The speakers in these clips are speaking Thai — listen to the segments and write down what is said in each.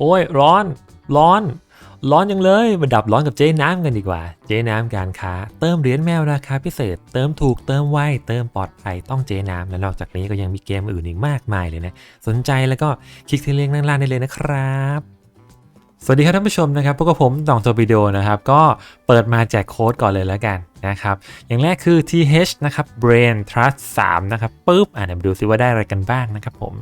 โอ้ยร้อนร้อน ร้อนยังเลยมาดับร้อนกับเจ๊น้ำกันดีกว่า เจ๊น้ำการค้า เติมเหรียญแมวราคาพิเศษ เติมถูกเติมไวเติมปลอดภัยต้องเจ๊น้ำและนอกจากนี้ก็ยังมีเกมอื่นอีกมากมายเลยนะ สนใจแล้วก็คลิกที่ลิงก์ด้านล่างได้เลยนะครับสวัสดีครับท่านผู้ชมนะครับพวกบผมตองโตวิโอนะครับ ก็เปิดมาแจกโค้ดก่อนเลยแล้วกันนะครับ อย่างแรกคือ th นะครับ brain trust 3นะครับปุ๊บอะเดี๋ยวมาดูซิว่าได้อะไรกันบ้างนะครับผม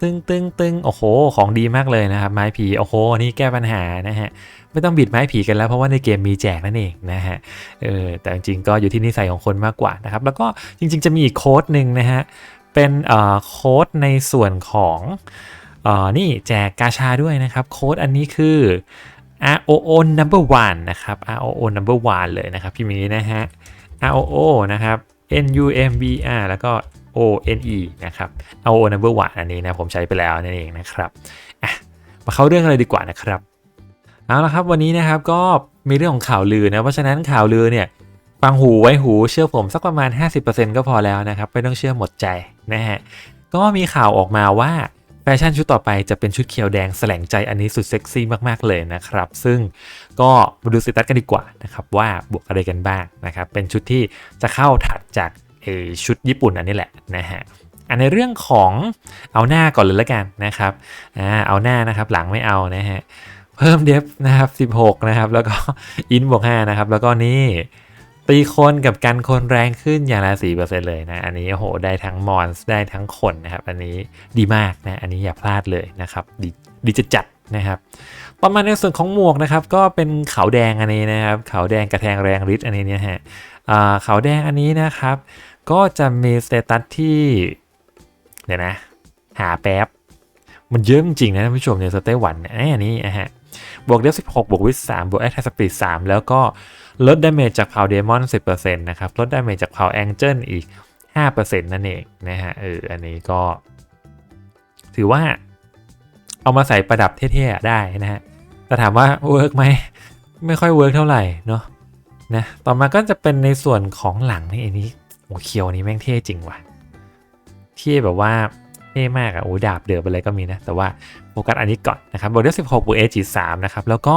ตึงตึงตึงโอ้โห ของดีมากเลยนะครับไม้ผีโอ้โหนี่แก้ปัญหานะฮะไม่ต้องบิดไม้ผีกันแล้วเพราะว่าในเกมมีแจกนั่นเองนะฮะเออแต่จริงๆก็อยู่ที่นิสัยของคนมากกว่านะครับแล้วก็จริง ๆ จะมีอีกโค้ดหนึ่งนะฮะเป็นเอ่อโค้ดในส่วนของเอ่อนี่แจกกาชาด้วยนะครับโค้ดอันนี้คือ ROO number one นะครับ ROO number one เลยนะครับพิมพ์อย่างนี้นะฮะ ROO นะครับ N U M B R แล้วก็ O N E นะครับ ROO number one อันนี้นะผมใช้ไปแล้วนั่นเองนะครับมาเข้าเรื่องกันเลยดีกว่านะครับเอาละครับวันนี้นะครับก็มีเรื่องของข่าวลือนะเพราะฉะนั้นข่าวลือเนี่ยฟังหูไว้หูเชื่อผมสักประมาณ 50%ก็พอแล้วนะครับไม่ต้องเชื่อหมดใจนะฮะก็มีข่าวออกมาว่าแฟชั่นชุดต่อไปจะเป็นชุดเขียวแดงแสลงใจอันนี้สุดเซ็กซี่มากๆเลยนะครับ ซึ่งก็มาดูสเตตัสกันดีกว่านะครับว่าบวกอะไรกันบ้างนะครับเป็นชุดที่จะเข้าถัดจาก ชุดญี่ปุ่นอันนี้แหละนะฮะอันในเรื่องของเอาหน้าก่อนเลยละกันนะครับอ่าเอาหน้านะครับหลังไม่เอานะฮะเพิ่มเดฟนะครับ 16 นะครับ แล้วก็อินบวก5นะครับ แล้วก็นี่ตีคนกับกันคนแรงขึ้นอย่างละ4%เปอร์เซ็นเลยนะ อันนี้โอ้โหได้ทั้งมอนส์ได้ทั้งคนนะครับ อันนี้ดีมากนะ อันนี้อย่าพลาดเลยนะครับ ดีดีจะจัด นะครับ ต่อมาในส่วนของหมวกนะครับ ก็เป็นขาวแดงอันนี้นะครับ ขาวแดงกระแทงแรงฤทธิ์อันนี้เนี่ยฮะขาวแดงอันนี้นะครับ ก็จะมีสเตตัสที่ เดี๋ยวนะ หาแป๊บ มันเยอะจริงๆนะท่านผู้ชมในสเตตวันไออันนี้นะฮะบวกเดฟ16 บวกวิส3บวกแอ t แทสปีด3แล้วก็ลดดาเมจจากเผาเดมอน10%นะครับ ลดดาเมจจากเผาแองเจิลอีก5%นั่นเองนะฮะ เออ อันนี้ก็ ถือว่า เอามาใส่ประดับเท่ๆได้นะฮะแต่ถามว่าเวิร์กไหมไม่ค่อยเวิร์กเท่าไหร่เนาะนะต่อมาก็จะเป็นในส่วนของหลังนี่อันนี้โอ้เคียวนี้แม่งเท่จริงว่ะเท่แบบว่าเท่มากอะโอ้ดาบเดือบอะไรก็มีนะ แต่ว่าโฟกัสอันนี้ก่อนนะครับบวกด้วย16บวกเอจี3นะครับ แล้วก็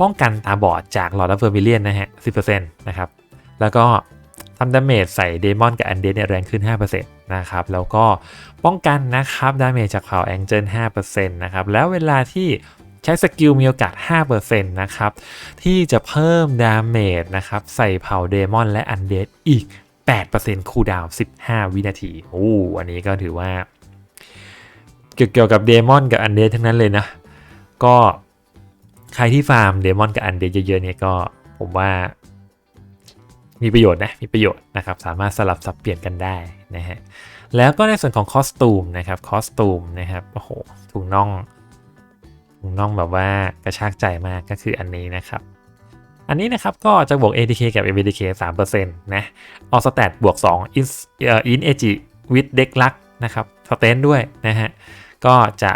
ป้องกันตาบอดจากหลอดเฟอร์มิเลียนนะฮะ10%นะครับ แล้วก็ทำดาเมจใส่เดมอนกับอันเดนเนี่ยแรงขึ้น 5% นะครับ แล้วก็ป้องกันนะครับดาเมจจากเผาแองเจิล5%นะครับ แล้วเวลาที่ใช้สกิลมีโอกาส 5%นะครับ ที่จะเพิ่มดาเมจนะครับ ใส่เผาเดมอนและอันเดนอีก 8%คูลดาวน์15 วินาที โอ้ อันนี้ก็ถือว่า เกี่ยวกับเดมอนกับอันเดทั้งนั้นเลยนะ ก็ใครที่ฟาร์มเดมอนกับอันเดเยอะๆเนี่ยก็ผมว่ามีประโยชน์นะ มีประโยชน์นะครับ สามารถสลับสับเปลี่ยนกันได้ นะฮะแล้วก็ในส่วนของคอสตูมนะครับคอสตูมนะครับโอ้โหถุงน่องถุงน่องแบบว่ากระชากใจมากก็คืออันนี้นะครับอันนี้นะครับก็จะบวก ATK กับ ABDK 3%นะออสแตทบวก2อินอินเอจิวิดเด็กลักนะครับสเตนด้วยนะฮะก็จะ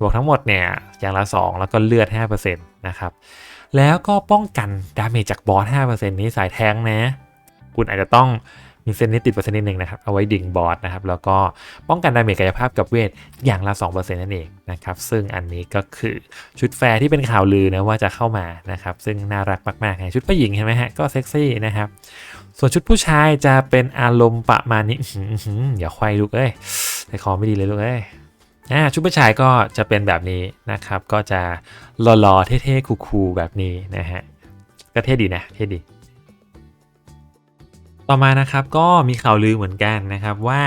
บวกทั้งหมดเนี่ยอย่างละ 2 แล้วก็เลือด 5%นะครับแล้วก็ป้องกันดาเมจจากบอส 5%นี้สายแทงนะ คุณอาจจะต้อง มีเซนนิติดเปอร์เซ็นต์นิดนึงนะครับเอาไว้ดิ่งบอสนะครับแล้วก็ป้องกันดาเมจกายภาพกับเวทอย่างละ2%นั่นเองนะครับซึ่งอันนี้ก็คือชุดแฟร์ที่เป็นข่าวลือนะว่าจะเข้ามานะครับซึ่งน่ารักมากๆนะชุดผู้หญิงใช่ไหมฮะก็เซ็กซี่นะครับส่วนชุดผู้ชายจะเป็นอารมณ์ประมาณนี้อย่าควายลูกเอ้ยใจคอไม่ดีเลยลูกเอ้ยอ่าชุดผู้ชายก็จะเป็นแบบนี้นะครับ ก็จะหล่อๆเท่ๆคูลๆแบบนี้นะฮะก็เท่ดีนะเท่ดี ต่อมานะครับก็มีข่าวลือเหมือนกันนะครับว่า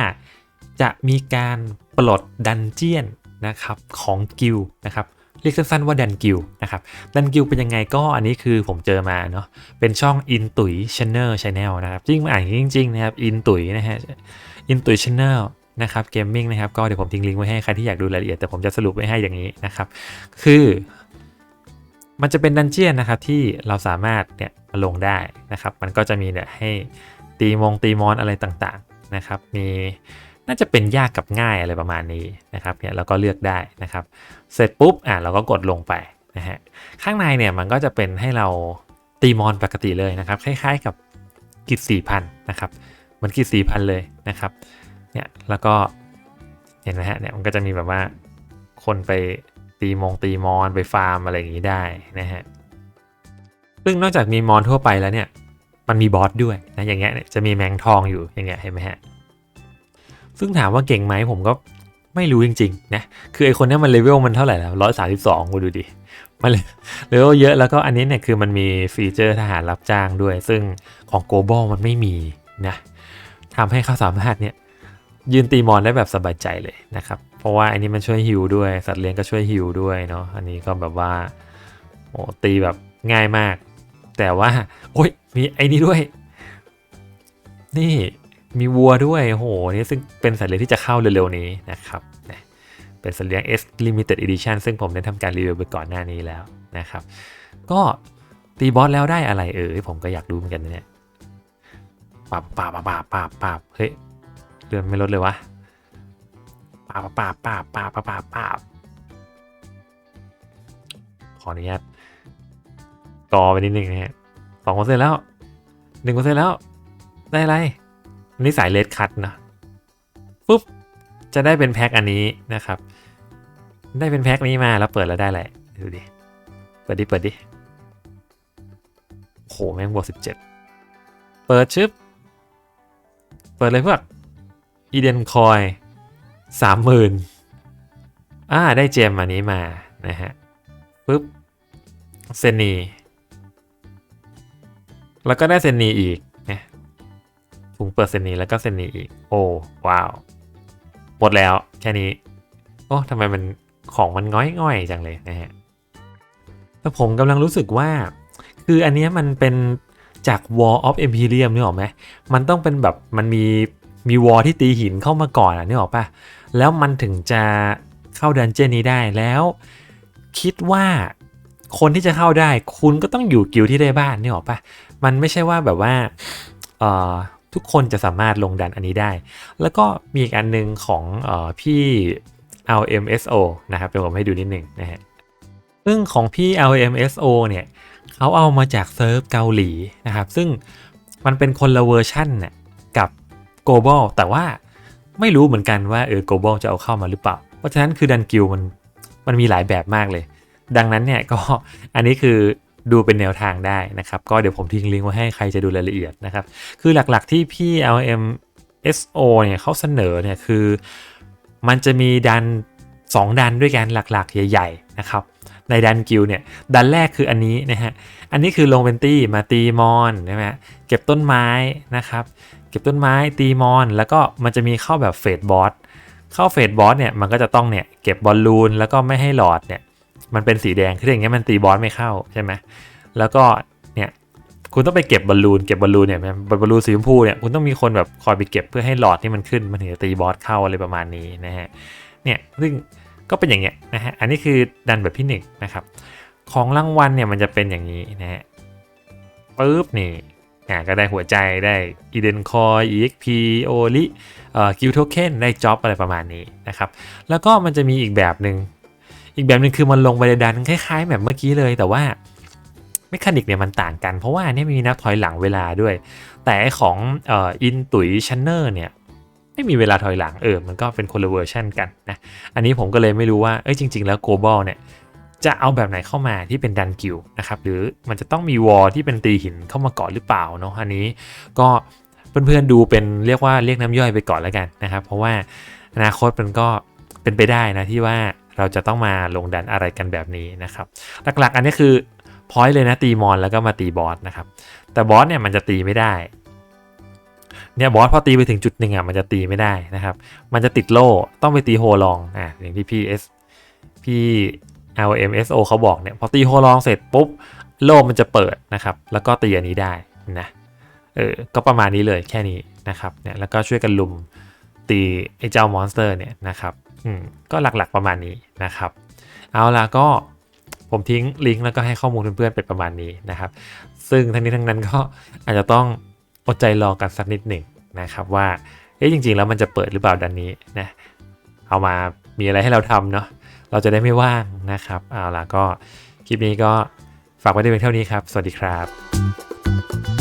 จะมีการปลดดันเจียนนะครับของกิลนะครับเรียกสั้นๆว่าดันกิลนะครับดันกิลเป็นยังไงก็อันนี้คือผมเจอมาเนาะเป็นช่องอินตุยชแนลชแนลนะครับจริงมาอ่านจริงๆนะครับอินตุยนะฮะอินตุยชแนลนะครับเกมมิ่งนะครับก็เดี๋ยวผมทิ้งลิงก์ไว้ให้ใครที่อยากดูรายละเอียดแต่ผมจะสรุปไว้ให้อย่างนี้นะครับ คือมันจะเป็นดันเจียนนะครับที่เราสามารถเนี่ยมาลงได้นะครับ มันก็จะมีเนี่ยให้ ตีมงตีมอนอะไรต่างๆนะครับ มีน่าจะเป็นยากกับง่ายอะไรประมาณนี้นะครับเนี่ยเราก็เลือกได้นะครับ เสร็จปุ๊บอะเราก็กดลงไปนะฮะข้างในเนี่ยมันก็จะเป็นให้เราตีมอนปกติเลยนะครับ คล้ายๆกับกิจสี่พันนะครับเหมือนกิจสี่พันเลยนะครับเนี่ยแล้วก็เห็นไหมฮะเนี่ยมันก็จะมีแบบว่าคนไปตีมงตีมอนไปฟาร์มอะไรอย่างนี้ได้นะฮะซึ่งนอกจากมีมอนทั่วไปแล้วเนี่ย มันมีบอสด้วยนะอย่างเงี้ยจะมีแมงทองอยู่อย่างเงี้ยเห็นไหมฮะซึ่งถามว่าเก่งไหมผมก็ไม่รู้จริงๆนะคือไอคนนี้มันเลเวลมันเท่าไหร่แล้วร้อยสาสิบสองกูดูดิมันเลเวลเยอะแล้วก็อันนี้เนี่ยคือมันมีฟีเจอร์ทหารรับจ้างด้วย ซึ่งของโกลบอลมันไม่มีนะทำให้เขาสามารถเนี่ยยืนตีมอนได้แบบสบายใจเลยนะครับ เพราะว่าอันนี้มันช่วยฮิวด้วย สัตว์เลี้ยงก็ช่วยฮิวด้วยเนาะอันนี้ก็แบบว่าโอ้ตีแบบง่ายมาก แต่ว่าโอ้ยมีไอ้นี้ด้วย นี่มีวัวด้วยโหนี่ซึ่งเป็นสัตว์เลี้ยงที่จะเข้าเร็วๆนี้นะครับเป็นสัตว์เลี้ยง S Limited Edition ซึ่งผมได้ทำการรีวิวไปก่อนหน้านี้แล้วนะครับ ก็ตีบอสแล้วได้อะไรเออผมก็อยากดูเหมือนกันเนี่ยปาบปาบปาบปาบปาบเฮ้ยเรือนไม่ลดเลยวะปาบปาบปาบปาบปาบปาบปาบขออนุญาต กอไปนิดนึงนะฮะสองเปอร์เซ็นต์แล้วหนึ่งเปอร์เซ็นต์แล้วได้อะไรอันนี้สายเลดคัตนะปุ๊บจะได้เป็นแพ็คอันนี้นะครับ ได้เป็นแพ็คนี้มาแล้วเปิดแล้วได้แหละดูดิเปิดดิเปิดดิโหแม่งบวกสิบเจ็ดเปิดชึบเปิดเลยพวกอีเดนคอยสามหมื่นอ่าได้เจมอันนี้มานะฮะปุ๊บเซนี แล้วก็ได้เซนีอีกนะถุงเปิดเซนีแล้วก็เซนีอีก โอ้ว้าว หมดแล้วแค่นี้ โอ้ทำไมมันของมันง้อยง่อยจังเลยนะฮะ แต่ผมกำลังรู้สึกว่า คืออันนี้มันเป็นจาก War of Imperium นี่หรอกไหมมันต้องเป็นแบบมันมีมีวอที่ตีหินเข้ามาก่อนอะนี่หรอกปะแล้วมันถึงจะเข้าดันเจี้ยนนี้ได้แล้ว คิดว่า คนที่จะเข้าได้ คุณก็ต้องอยู่กิลที่ได้บ้านนี่หรอปะมันไม่ใช่ว่าแบบว่าเอ่อทุกคนจะสามารถลงดันอันนี้ได้ แล้วก็มีอีกอันหนึงของเออพี่ LMSO นะครับเดี๋ยวผมให้ดูนิดหนึ่งนะฮะซึ่งของพี่ LMSO เนี่ยเขาเอามาจากเซิร์ฟเกาหลีนะครับ ซึ่งมันเป็นคนละเวอร์ชั่นน่ะกับ Global แต่ว่าไม่รู้เหมือนกันว่าเออ Global จะเอาเข้ามาหรือเปล่า เพราะฉะนั้นคือดันกิลมันมันมีหลายแบบมากเลย ดังนั้นเนี่ยก็อันนี้คือดูเป็นแนวทางได้นะครับ ก็เดี๋ยวผมทิ้งลิงก์ไว้ให้ใครจะดูรายละเอียดนะครับ คือหลักๆที่พี่ LM SO เนี่ยเขาเสนอเนี่ยคือมันจะมีดัน 2 ดันด้วยกันหลักๆ ใหญ่ ๆ นะครับ ในดันกิลเนี่ยดันแรกคืออันนี้นะฮะ อันนี้คือลงเป็นตีมาตีมอนใช่ไหมเก็บต้นไม้นะครับ เก็บต้นไม้ตีมอน แล้วก็มันจะมีเข้าแบบเฟดบอสเข้าเฟดบอสเนี่ยมันก็จะต้องเนี่ยเก็บบอลลูนแล้วก็ไม่ให้หลอดเนี่ย มันเป็นสีแดงคืออย่างเงี้ยมันตีบอสไม่เข้าใช่ไหมแล้วก็เนี่ยคุณต้องไปเก็บบอลลูนเก็บบอลลูนเนี่ยบอลลูนสีชมพูเนี่ยคุณต้องมีคนแบบคอยไปเก็บเพื่อให้หลอดที่มันขึ้นมันถึงจะตีบอสเข้าอะไรประมาณนี้นะฮะเนี่ยซึ่งก็เป็นอย่างเงี้ยนะฮะอันนี้คือดันแบบที่1นนะครับของรางวัลเนี่ยมันจะเป็นอย่างนี้นะฮะปึ๊บนี่อ่าก็ได้หัวใจได้อีเดนคอย EXP โอลิเอ่อกิลโทเค็นได้จ็อบอะไรประมาณนี้นะครับแล้วก็มันจะมีอีกแบบหนึ่ง อีกแบบหนึ่งคือมันลงไปในดันคล้ายๆ แบบเมื่อกี้เลยแต่ว่าเมคานิกเนี่ยมันต่างกัน เพราะว่าเนี่ยมีนับถอยหลังเวลาด้วย แต่ของเอ่ออินตุยชันเนอร์เนี่ยไม่มีเวลาถอยหลังเออมันก็เป็นคนละเวอร์ชันกันนะอันนี้ผมก็เลยไม่รู้ว่าเอ้ยจริง ๆ แล้ว global เนี่ยจะเอาแบบไหนเข้ามาที่เป็นดันกิลนะครับหรือมันจะต้องมีวอลที่เป็นตีหินเข้ามาก่อนหรือเปล่าเนาะอันนี้ก็เพื่อนๆดูเป็นเรียกว่าเรียกน้ำย่อยไปก่อนแล้วกันนะครับ เพราะว่าอนาคตมันก็เป็นไปได้นะที่ว่า เราจะต้องมาลงดันอะไรกันแบบนี้นะครับ หลักๆ อันนี้คือพอยต์เลยนะตีมอนแล้วก็มาตีบอสนะครับ แต่บอสเนี่ยมันจะตีไม่ได้เนี่ยบอสพอตีไปถึงจุดหนึ่งอะมันจะตีไม่ได้นะครับ มันจะติดโล่ต้องไปตีโฮลองอะอย่างที่พี่เอสพี่ LMSO เขาบอกเนี่ยพอตีโฮลองเสร็จปุ๊บโล่มันจะเปิดนะครับ แล้วก็ตีอันนี้ได้นะเออก็ประมาณนี้เลยแค่นี้นะครับเนี่ยแล้วก็ช่วยกันลุมตีไอ้เจ้ามอนสเตอร์เนี่ยนะครับ ก็หลักๆประมาณนี้นะครับ เอาล่ะก็ผมทิ้งลิงก์แล้วก็ให้ข้อมูลเพื่อนๆไปประมาณนี้นะครับ ซึ่งทั้งนี้ทั้งนั้นก็อาจจะต้องอดใจรอกันสักนิดหนึ่งนะครับว่าเอ๊ะจริง ๆ แล้วมันจะเปิดหรือเปล่าดันนี้นะเอามามีอะไรให้เราทำเนาะเราจะได้ไม่ว่างนะครับเอาล่ะก็คลิปนี้ก็ฝากไว้ได้เพียงเท่านี้ครับ สวัสดีครับ